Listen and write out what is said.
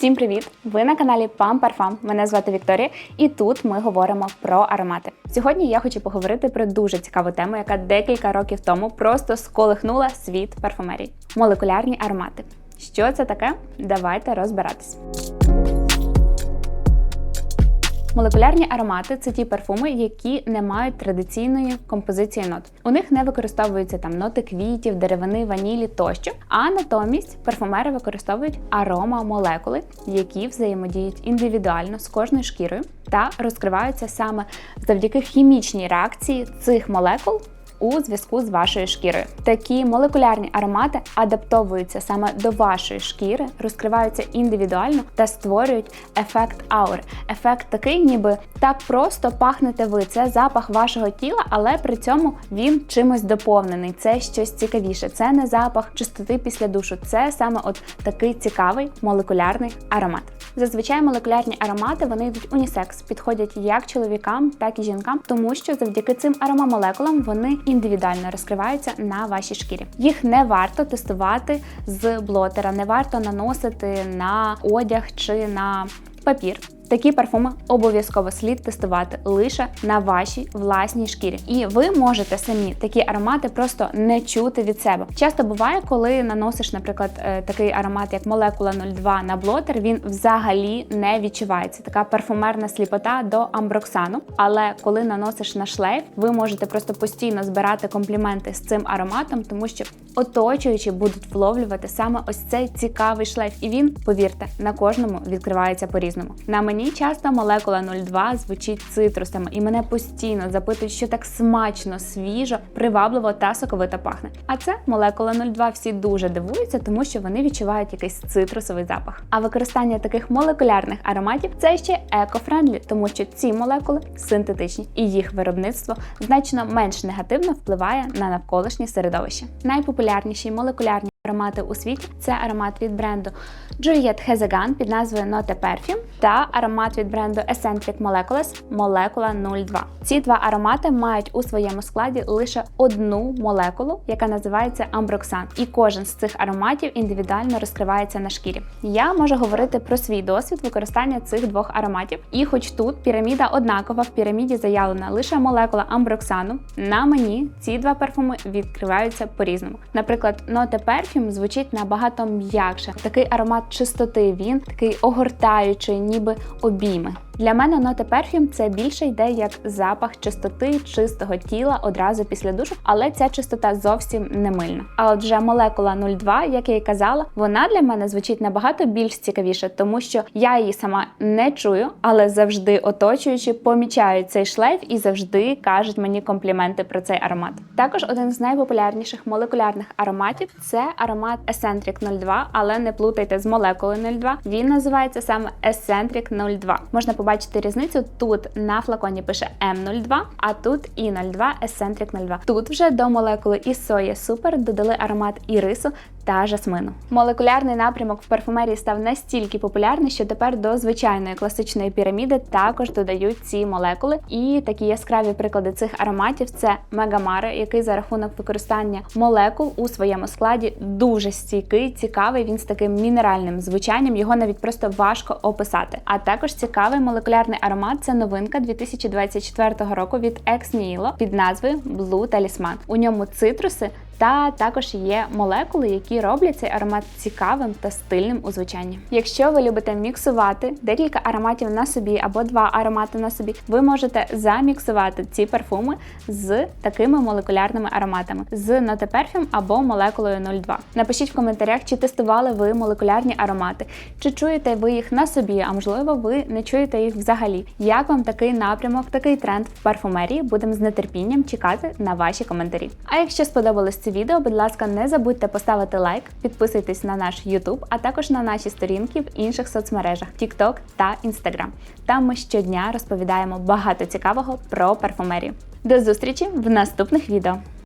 Всім привіт! Ви на каналі Pam Parfum. Мене звати Вікторія, і тут ми говоримо про аромати. Сьогодні я хочу поговорити про дуже цікаву тему, яка декілька років тому просто сколихнула світ парфумерії молекулярні аромати. Що це таке? Давайте розбиратись. Молекулярні аромати це ті парфуми, які не мають традиційної композиції нот. У них не використовуються там ноти квітів, деревини, ванілі тощо. А натомість парфумери використовують аромамолекули, які взаємодіють індивідуально з кожною шкірою та розкриваються саме завдяки хімічній реакції цих молекул у зв'язку з вашою шкірою. Такі молекулярні аромати адаптовуються саме до вашої шкіри, розкриваються індивідуально та створюють ефект аури. Ефект такий, ніби так просто пахнете ви. Це запах вашого тіла, але при цьому він чимось доповнений. Це щось цікавіше. Це не запах чистоти після душу. Це саме от такий цікавий молекулярний аромат. Зазвичай молекулярні аромати вони йдуть унісекс, підходять як чоловікам, так і жінкам, тому що завдяки цим аромамолекулам вони індивідуально розкриваються на вашій шкірі. Їх не варто тестувати з блотера, не варто наносити на одяг чи на папір. Такі парфуми обов'язково слід тестувати лише на вашій власній шкірі. І ви можете самі такі аромати просто не чути від себе. Часто буває, коли наносиш, наприклад, е, такий аромат, як молекула 02 на блотер, він взагалі не відчувається. Така парфумерна сліпота до амброксану. Але коли наносиш на шлейф, ви можете просто постійно збирати компліменти з цим ароматом, тому що оточуючі будуть вловлювати саме ось цей цікавий шлейф. І він, повірте, на кожному відкривається по-різному. На мені мені часто молекула 02 звучить цитрусами, і мене постійно запитують, що так смачно, свіжо, привабливо та соковито пахне. А це молекула 02 всі дуже дивуються, тому що вони відчувають якийсь цитрусовий запах. А використання таких молекулярних ароматів це ще екофрендлі, тому що ці молекули синтетичні, і їх виробництво значно менш негативно впливає на навколишнє середовище. Найпопулярніші молекулярні Аромати у світі це аромат від бренду Juliette Hezegan під назвою Note Perfume та аромат від бренду Eccentric Molecules Molecula 02. Ці два аромати мають у своєму складі лише одну молекулу, яка називається амброксан. І кожен з цих ароматів індивідуально розкривається на шкірі. Я можу говорити про свій досвід використання цих двох ароматів. І хоч тут піраміда однакова, в піраміді заявлена лише молекула амброксану, на мені ці два парфуми відкриваються по-різному. Наприклад, Note Perfume парфюм звучить набагато м'якше. Такий аромат чистоти, він такий огортаючий, ніби обійми. Для мене ноти перфюм це більше йде як запах чистоти, чистого тіла одразу після душу, але ця чистота зовсім не мильна. А от вже молекула 02, як я й казала, вона для мене звучить набагато більш цікавіше, тому що я її сама не чую, але завжди оточуючи, помічають цей шлейф і завжди кажуть мені компліменти про цей аромат. Також один з найпопулярніших молекулярних ароматів це аромат Eccentric 02, але не плутайте з молекулою 02. Він називається саме Eccentric 02. Можна побачити побачити різницю. Тут на флаконі пише М02, а тут і 02 Eccentric 02. Тут вже до молекули і соя супер додали аромат ірису та жасмину. Молекулярний напрямок в парфумерії став настільки популярний, що тепер до звичайної класичної піраміди також додають ці молекули. І такі яскраві приклади цих ароматів це Мегамари, який за рахунок використання молекул у своєму складі дуже стійкий, цікавий. Він з таким мінеральним звучанням, його навіть просто важко описати. А також цікавий молекулярний аромат це новинка 2024 року від Ex Nihilo під назвою Blue Talisman. У ньому цитруси та також є молекули, які роблять цей аромат цікавим та стильним у звучанні. Якщо ви любите міксувати декілька ароматів на собі або два аромати на собі, ви можете заміксувати ці парфуми з такими молекулярними ароматами з Note або молекулою 02. Напишіть в коментарях, чи тестували ви молекулярні аромати, чи чуєте ви їх на собі, а можливо, ви не чуєте їх взагалі. Як вам такий напрямок, такий тренд в парфумерії? Будемо з нетерпінням чекати на ваші коментарі. А якщо сподобалось це відео, будь ласка, не забудьте поставити лайк, підписуйтесь на наш YouTube, а також на наші сторінки в інших соцмережах TikTok та Instagram. Там ми щодня розповідаємо багато цікавого про парфумерію. До зустрічі в наступних відео!